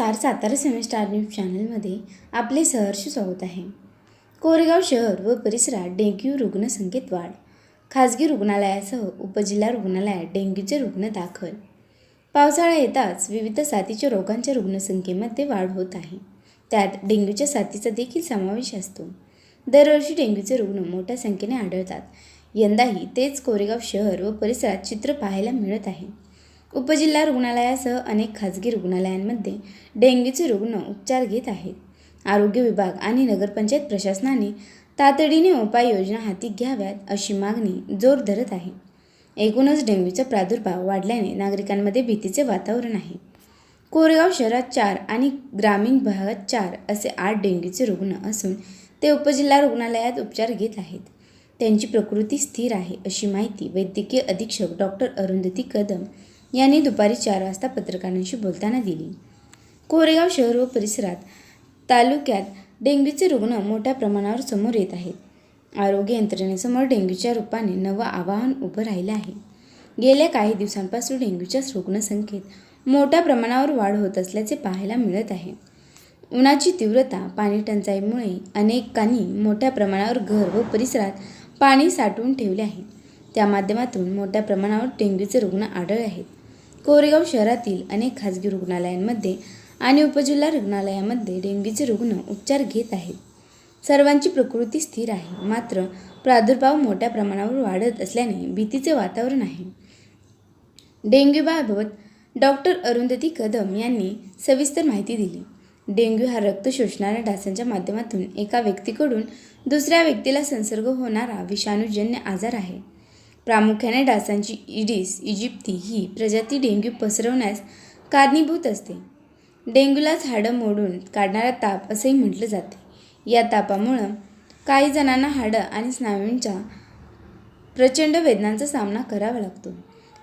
नमस्कार Satara semester news चॅनलमध्ये आपले सहर्ष स्वागत आहे. कोरेगाव शहर व परिसरात डेंग्यू रुग्णसंख्येत वाढ. खाजगी रुग्णालयासह उपजिल्हा रुग्णालयात डेंग्यूचे रुग्ण दाखल. पावसाळा येताच विविध साथीच्या रोगांच्या रुग्णसंख्येमध्ये वाढ होत आहे. त्यात डेंग्यूच्या साथीचा देखील समावेश असतो. दरवर्षी डेंग्यूचे रुग्ण मोठ्या संख्येने आढळतात. यंदाही तेच कोरेगाव शहर व परिसरात चित्र पाहायला मिळत आहे. उपजिल्हा रुग्णालयासह अनेक खाजगी रुग्णालयांमध्ये डेंग्यूचे रुग्ण उपचार घेत आहेत. आरोग्य विभाग आणि नगरपंचायत प्रशासनाने तातडीने उपाययोजना हाती घ्याव्यात अशी मागणी जोर धरत आहे. एकूणच डेंग्यूचा प्रादुर्भाव वाढल्याने नागरिकांमध्ये भीतीचे वातावरण आहे. कोरेगाव शहरात चार आणि ग्रामीण भागात चार असे आठ डेंग्यूचे रुग्ण असून ते उपजिल्हा रुग्णालयात उपचार घेत आहेत. त्यांची प्रकृती स्थिर आहे अशी माहिती वैद्यकीय अधीक्षक डॉक्टर अरुंधती कदम यांनी दुपारी चार वाजता पत्रकारांशी बोलताना दिली. कोरेगाव शहर व परिसरात तालुक्यात डेंग्यूचे रुग्ण मोठ्या प्रमाणावर समोर येत आहेत. आरोग्य यंत्रणेसमोर डेंग्यूच्या रूपाने नवं आवाहन उभं राहिलं आहे. गेल्या काही दिवसांपासून डेंग्यूच्या रुग्णसंख्येत मोठ्या प्रमाणावर वाढ होत असल्याचे पाहायला मिळत आहे. उन्हाची तीव्रता पाणी टंचाईमुळे अनेकांनी मोठ्या प्रमाणावर घर व परिसरात पाणी साठवून ठेवले आहे. त्या माध्यमातून मोठ्या प्रमाणावर डेंग्यूचे रुग्ण आढळले आहेत. कोरेगाव शहरातील अनेक खाजगी रुग्णालयांमध्ये आणि उपजिल्हा रुग्णालयामध्ये डेंग्यूचे रुग्ण उपचार घेत आहेत. सर्वांची प्रकृती स्थिर आहे मात्र प्रादुर्भाव मोठ्या प्रमाणावर वाढत असल्याने भीतीचे वातावरण आहे. डेंग्यूबाबत डॉक्टर अरुंधती कदम यांनी सविस्तर माहिती दिली. डेंग्यू हा रक्त शोषणाऱ्या डासांच्या माध्यमातून एका व्यक्तीकडून दुसऱ्या व्यक्तीला संसर्ग होणारा विषाणूजन्य आजार आहे. प्रामुख्याने डासांची इडिस इजिप्ती ही प्रजाती डेंग्यू पसरवण्यास कारणीभूत असते. डेंग्यूलाच हाडं मोडून काढणारा ताप असेही म्हटलं जाते. या तापामुळं काही जणांना हाडं आणि स्नायूंच्या प्रचंड वेदनांचा सामना करावा लागतो.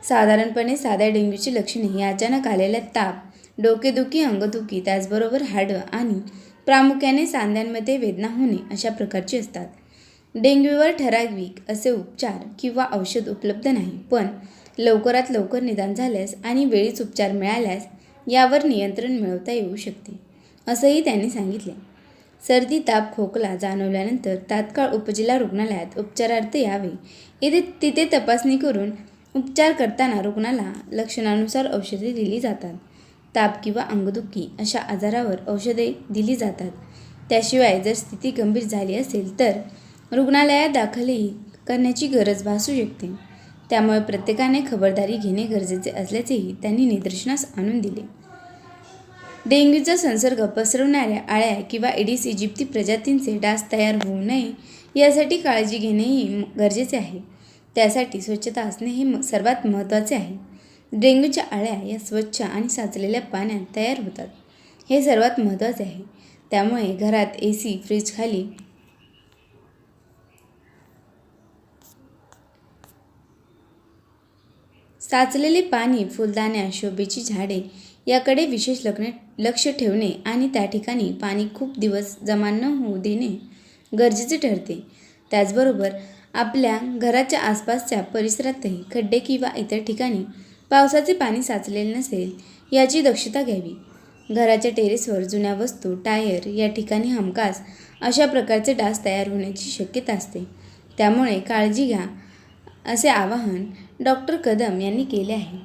साधारणपणे साध्या डेंग्यूची लक्षणे ही अचानक आलेल्या ताप डोकेदुखी अंगदुखी त्याचबरोबर हाडं आणि प्रामुख्याने सांध्यांमध्ये वेदना होणे अशा प्रकारची असतात. डेंग्यूवर ठराविक असे उपचार किंवा औषध उपलब्ध नाही. पण लवकरात लवकर निदान झाल्यास आणि वेळीच उपचार मिळाल्यास यावर नियंत्रण मिळवता येऊ शकते असंही त्यांनी सांगितले. सर्दी ताप खोकला जाणवल्यानंतर तात्काळ उपजिल्हा रुग्णालयात उपचारार्थ यावे. येथे तिथे तपासणी करून उपचार करताना रुग्णाला लक्षणानुसार औषधे दिली जातात. ताप किंवा अंगदुखी अशा आजारावर औषधे दिली जातात. त्याशिवाय जर स्थिती गंभीर झाली असेल तर रुग्णालयात दाखलही करण्याची गरज भासू शकते. त्यामुळे प्रत्येकाने खबरदारी घेणे गरजेचे असल्याचेही त्यांनी निदर्शनास आणून दिले. डेंग्यूचा संसर्ग पसरवणाऱ्या आळ्या किंवा एडिस इजिप्ती प्रजातींचे डास तयार होऊ नये यासाठी काळजी घेणेही गरजेचे आहे. त्यासाठी स्वच्छता असणे हे सर्वात महत्त्वाचे आहे. डेंग्यूच्या आळ्या या स्वच्छ आणि साचलेल्या पाण्यात तयार होतात. हे सर्वात महत्त्वाचे आहे. त्यामुळे घरात ए सी फ्रीजखाली साचलेले पाणी फुलदाण्या शोभेची झाडे याकडे विशेष लग्न लक्ष ठेवणे आणि त्या ठिकाणी पाणी खूप दिवस जमा न होऊ देणे गरजेचे ठरते. त्याचबरोबर आपल्या घराच्या आसपासच्या परिसरातही खड्डे किंवा इतर ठिकाणी पावसाचे पाणी साचलेले नसेल याची दक्षता घ्यावी. घराच्या टेरेसवर जुन्या वस्तू टायर या ठिकाणी हमखास अशा प्रकारचे डास तयार होण्याची शक्यता असते. त्यामुळे काळजी घ्या असे आवाहन डॉक्टर कदम यांनी केले आहे.